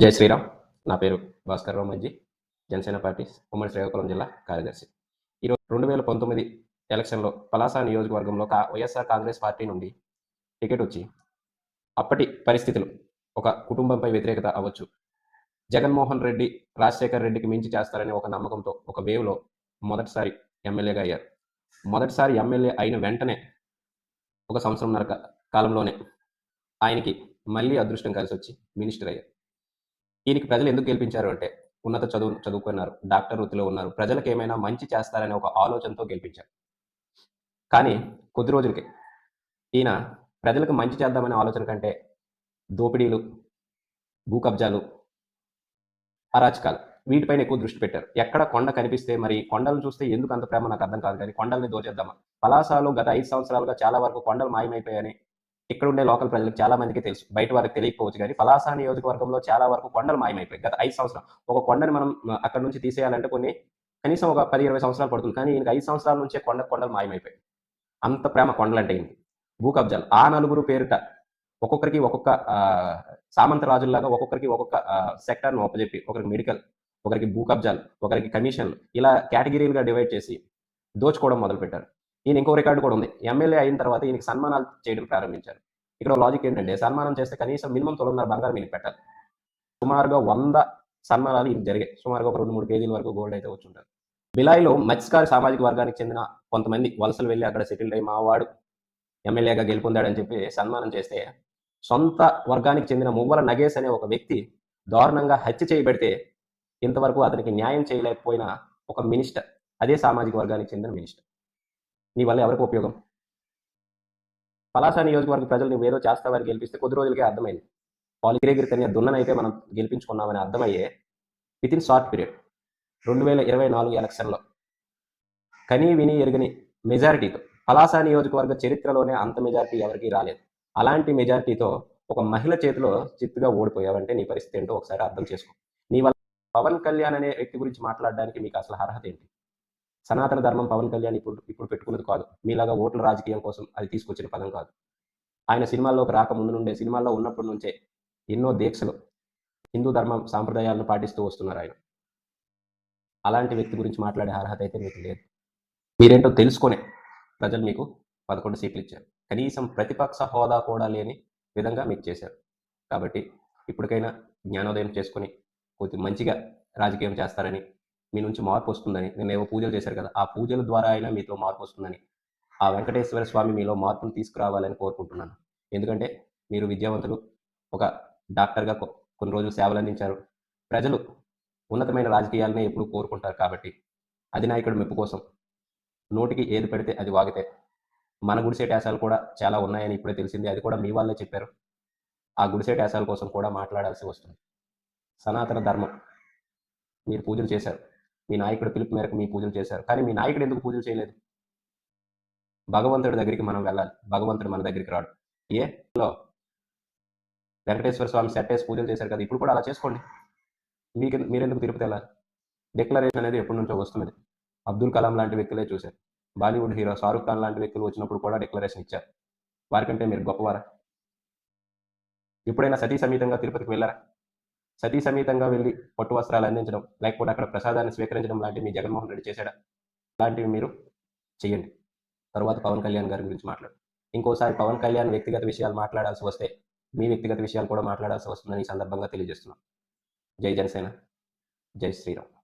జై శ్రీరామ్. నా పేరు భాస్కర్ రావు మజ్జి జనసేన పార్టీ ఉమ్మడి శ్రీకాకుళం జిల్లా కార్యదర్శి. ఈరోజు రెండు వేల పంతొమ్మిది ఎలక్షన్లో పలాస నియోజకవర్గంలో కా వైఎస్ఆర్ కాంగ్రెస్ పార్టీ నుండి టికెట్ వచ్చి అప్పటి పరిస్థితులు ఒక కుటుంబంపై వ్యతిరేకత అవ్వచ్చు. జగన్మోహన్ రెడ్డి రాజశేఖర్ రెడ్డికి మించి చేస్తారనే ఒక నమ్మకంతో ఒక వేవ్లో మొదటిసారి ఎమ్మెల్యేగా అయ్యారు. మొదటిసారి ఎమ్మెల్యే అయిన వెంటనే ఒక సంవత్సరంన్నర నరక కాలంలోనే ఆయనకి మళ్ళీ అదృష్టం కలిసి వచ్చి మినిస్టర్ అయ్యారు. ఈయనకి ప్రజలు ఎందుకు గెలిపించారు అంటే ఉన్నత చదువు చదువుకున్నారు డాక్టర్ వృత్తిలో ఉన్నారు. ప్రజలకు ఏమైనా మంచి చేస్తారనే ఒక ఆలోచనతో గెలిపించారు. కానీ కొద్ది రోజులకి ఈయన ప్రజలకు మంచి చేద్దామనే ఆలోచన కంటే దోపిడీలు భూ కబ్జాలు అరాచకాలు వీటిపైన ఎక్కువ దృష్టి పెట్టారు. ఎక్కడ కొండ కనిపిస్తే మరి కొండలను చూస్తే ఎందుకు అంత ప్రేమ? నాకు అర్థం కాదు కానీ కొండల్ని దోచేద్దామా? పలాసాలు గత ఐదు సంవత్సరాలుగా చాలా వరకు కొండలు మాయమైపోయాయని ఇక్కడ ఉండే లోకల్ ప్రజలకు చాలా మందికి తెలుసు. బయట వారికి తెలియకపోవచ్చు కానీ పలాస నియోజకవర్గంలో చాలా వరకు కొండలు మాయమైపోయాయి. గత ఐదు సంవత్సరాలు ఒక కొండని మనం అక్కడ నుంచి తీసేయాలంటే కొన్ని కనీసం ఒక పది ఇరవై సంవత్సరాలు పడుతుంది. కానీ ఈయనకి ఐదు సంవత్సరాల నుంచే కొండ కొండలు మాయమైపోయాయి. అంత ప్రేమ కొండలంటే ఈయనకి. భూ కబ్జాలు. ఆ నలుగురు పేరిట ఒక్కొక్కరికి ఒక్కొక్క సామంత రాజుల్లాగా ఒక్కొక్కరికి ఒక్కొక్క సెక్టర్ను ఒప్పజెప్పి ఒకరికి మెడికల్ ఒకరికి భూ కబ్జాలు ఒకరికి కమిషన్లు ఇలా కేటగిరీలుగా డివైడ్ చేసి దోచుకోవడం మొదలుపెట్టారు. ఈయన ఇంకో రికార్డు కూడా ఉంది. ఎమ్మెల్యే అయిన తర్వాత ఈయనకి సన్మానాలు చేయడం ప్రారంభించారు. ఇక్కడ లాజిక్ ఏంటంటే సన్మానం చేస్తే కనీసం మినిమం తొలన్నర బంగారం ఈయనకి పెట్టాలి. సుమారుగా వంద సన్మానాలు ఈయన జరిగాయి. సుమారుగా ఒక రెండు మూడు కేజీల వరకు గోల్డ్ అయితే వచ్చి ఉంటారు. బిలాయిలో మత్స్కార్ సామాజిక వర్గానికి చెందిన కొంతమంది వలసలు వెళ్ళి అక్కడ సెటిల్ అయ్యి మావాడు ఎమ్మెల్యేగా గెలుపొందాడని చెప్పి సన్మానం చేస్తే సొంత వర్గానికి చెందిన మువ్వల నగేష్ అనే ఒక వ్యక్తి దారుణంగా హత్య చేయబడితే ఇంతవరకు అతనికి న్యాయం చేయలేకపోయిన ఒక మినిస్టర్ అదే సామాజిక వర్గానికి చెందిన మినిస్టర్. నీ వల్ల ఎవరికి ఉపయోగం? పలాస నియోజకవర్గ ప్రజలు నువ్వు ఏదో చేస్తావని గెలిపిస్తే కొద్ది రోజులకే అర్థమైంది. పాలిగిరిగిరి కన్య దున్ననైతే మనం గెలిపించుకున్నామని అర్థమయ్యే విత్ ఇన్ షార్ట్ పీరియడ్ రెండు వేల ఇరవై నాలుగు ఎలక్షన్లో కనీ విని ఎరుగని మెజారిటీతో పలాస నియోజకవర్గ చరిత్రలోనే అంత మెజారిటీ ఎవరికీ రాలేదు. అలాంటి మెజారిటీతో ఒక మహిళ చేతిలో చిత్తుగా ఓడిపోయావంటే నీ పరిస్థితి ఏంటో ఒకసారి అర్థం చేసుకో. నీ వల్ల పవన్ కళ్యాణ్ అనే వ్యక్తి గురించి మాట్లాడడానికి మీకు అసలు అర్హత ఏంటి? సనాతన ధర్మం పవన్ కళ్యాణ్ ఇప్పుడు ఇప్పుడు పెట్టుకున్నది కాదు. మీలాగా ఓట్ల రాజకీయం కోసం అది తీసుకొచ్చిన పదం కాదు. ఆయన సినిమాల్లోకి రాక ముందు నుండే సినిమాల్లో ఉన్నప్పటి నుంచే ఎన్నో దీక్షలు హిందూ ధర్మం సాంప్రదాయాలను పాటిస్తూ వస్తున్నారు ఆయన. అలాంటి వ్యక్తి గురించి మాట్లాడే అర్హత అయితే మీకు లేదు. మీరేంటో తెలుసుకొనే ప్రజలు మీకు పదకొండు సీట్లు ఇచ్చారు. కనీసం ప్రతిపక్ష హోదా కూడా లేని విధంగా మీకు చేశారు. కాబట్టి ఇప్పటికైనా జ్ఞానోదయం చేసుకొని కొద్ది మంచిగా రాజకీయం చేస్తారని మీ నుంచి మార్పు వస్తుందని. నేను ఏవో పూజలు చేశారు కదా ఆ పూజల ద్వారా అయినా మీతో మార్పు వస్తుందని. ఆ వెంకటేశ్వర స్వామి మీలో మార్పును తీసుకురావాలని కోరుకుంటున్నాను. ఎందుకంటే మీరు విద్యావంతులు ఒక డాక్టర్గా కొన్ని రోజులు సేవలు అందించారు. ప్రజలు ఉన్నతమైన రాజకీయాలనే ఎప్పుడు కోరుకుంటారు కాబట్టి అధినాయకుడు మెప్పు కోసం. నోటికి ఏది పెడితే అది వాగితే. మన గుడిసే ట్యాసాలు కూడా చాలా ఉన్నాయని ఇప్పుడే తెలిసింది. అది కూడా మీ వాళ్ళే చెప్పారు. ఆ గుడిసే ట్యాసాల కోసం కూడా మాట్లాడాల్సి వస్తుంది. సనాతన ధర్మం. మీరు పూజలు చేశారు. మీ నాయకుడు పిలుపు మేరకు మీ పూజలు చేశారు. కానీ మీ నాయకుడు ఎందుకు పూజలు చేయలేదు? భగవంతుడి దగ్గరికి మనం వెళ్ళాలి. భగవంతుడు మన దగ్గరికి రాడు. ఏ? లో వెంకటేశ్వర స్వామి సెట్ వేసి పూజలు చేశారు కదా ఇప్పుడు కూడా అలా చేసుకోండి. మీకు మీరెందుకు తిరుపతి వెళ్ళాలి? డిక్లరేషన్ అనేది ఎప్పటి నుంచో వస్తున్నది. అబ్దుల్ కలాం లాంటి వ్యక్తులే చూశారు. బాలీవుడ్ హీరో షారూఖ్ ఖాన్ లాంటి వ్యక్తులు వచ్చినప్పుడు కూడా డిక్లరేషన్ ఇచ్చారు. వారికంటే మీరు గొప్పవారా? ఎప్పుడైనా సతీ సమేతంగా తిరుపతికి వెళ్ళారా? సతీ సమేతంగా వెళ్ళి పట్టు వస్త్రాలు అందించడం లేకపోతే అక్కడ ప్రసాదాన్ని స్వీకరించడం లాంటివి మీ జగన్మోహన్ రెడ్డి చేశాడా? లాంటివి మీరు చేయండి. తర్వాత పవన్ కళ్యాణ్ గారి గురించి మాట్లాడు. ఇంకోసారి పవన్ కళ్యాణ్ వ్యక్తిగత విషయాలు మాట్లాడాల్సి వస్తే మీ వ్యక్తిగత విషయాలు కూడా మాట్లాడాల్సి వస్తుందని ఈ సందర్భంగా తెలియజేస్తున్నాం. జై జనసేన. జై శ్రీరామ్.